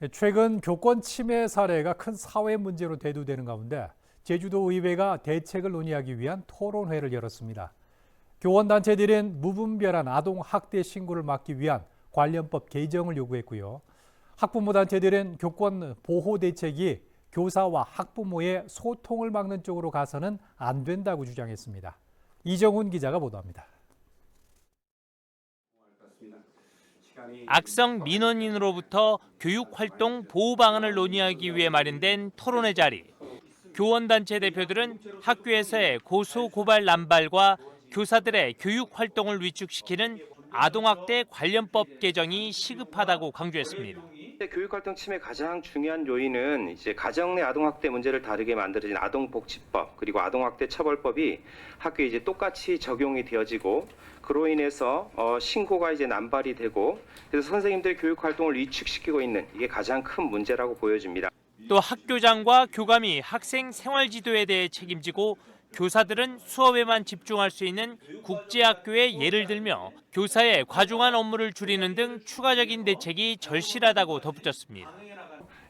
네, 최근 교권 침해 사례가 큰 사회 문제로 대두되는 가운데 제주도 의회가 대책을 논의하기 위한 토론회를 열었습니다. 교원 단체들은 무분별한 아동 학대 신고를 막기 위한 관련법 개정을 요구했고요. 학부모 단체들은 교권 보호 대책이 교사와 학부모의 소통을 막는 쪽으로 가서는 안 된다고 주장했습니다. 이정훈 기자가 보도합니다. 악성 민원인으로부터 교육활동 보호 방안을 논의하기 위해 마련된 토론회 자리. 교원단체 대표들은 학교에서의 고소 고발 남발과 교사들의 교육 활동을 위축시키는 아동학대 관련법 개정이 시급하다고 강조했습니다. 교육활동 침해 가장 중요한 요인은 이제 가정 내 아동학대 문제를 다루게 만들어진 아동복지법 그리고 아동학대 처벌법이 학교에 이제 똑같이 적용이 되어지고 그로 인해서 어, 신고가 이제 남발이 되고 그래서 선생님들 교육활동을 위축시키고 있는 이게 가장 큰 문제라고 보여집니다. 또 학교장과 교감이 학생 생활 지도에 대해 책임지고 교사들은 수업에만 집중할 수 있는 국제학교의 예를 들며 교사의 과중한 업무를 줄이는 등 추가적인 대책이 절실하다고 덧붙였습니다.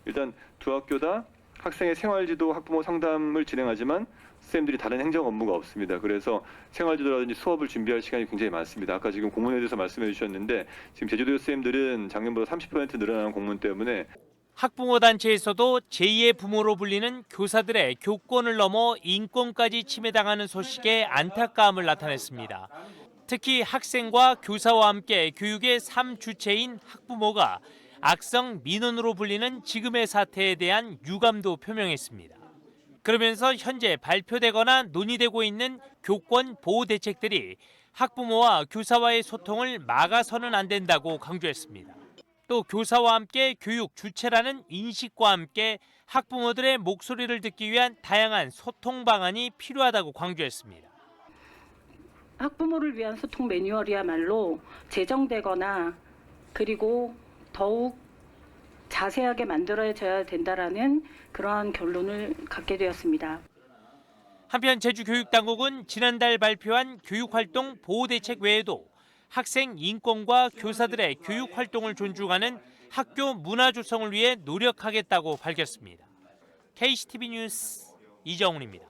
일단 두 학교 다 학생의 생활지도 학부모 상담을 진행하지만 선생님들이 다른 행정 업무가 없습니다. 그래서 생활지도라든지 수업을 준비할 시간이 굉장히 많습니다. 아까 지금 공문에 대해서 말씀해 주셨는데 지금 제주도 선생님들은 작년보다 30% 늘어나는 공문 때문에 학부모 단체에서도 제2의 부모로 불리는 교사들의 교권을 넘어 인권까지 침해당하는 소식에 안타까움을 나타냈습니다. 특히 학생과 교사와 함께 교육의 삶 주체인 학부모가 악성 민원으로 불리는 지금의 사태에 대한 유감도 표명했습니다. 그러면서 현재 발표되거나 논의되고 있는 교권 보호 대책들이 학부모와 교사와의 소통을 막아서는 안 된다고 강조했습니다. 또 교사와 함께 교육 주체라는 인식과 함께 학부모들의 목소리를 듣기 위한 다양한 소통 방안이 필요하다고 강조했습니다. 학부모를 위한 소통 매뉴얼이야말로 제정되거나 그리고 더욱 자세하게 만들어져야 된다라는 그러한 결론을 갖게 되었습니다. 한편 제주교육당국은 지난달 발표한 교육활동 보호대책 외에도 학생 인권과 교사들의 교육 활동을 존중하는 학교 문화 조성을 위해 노력하겠다고 밝혔습니다. KCTV 뉴스 이정훈입니다.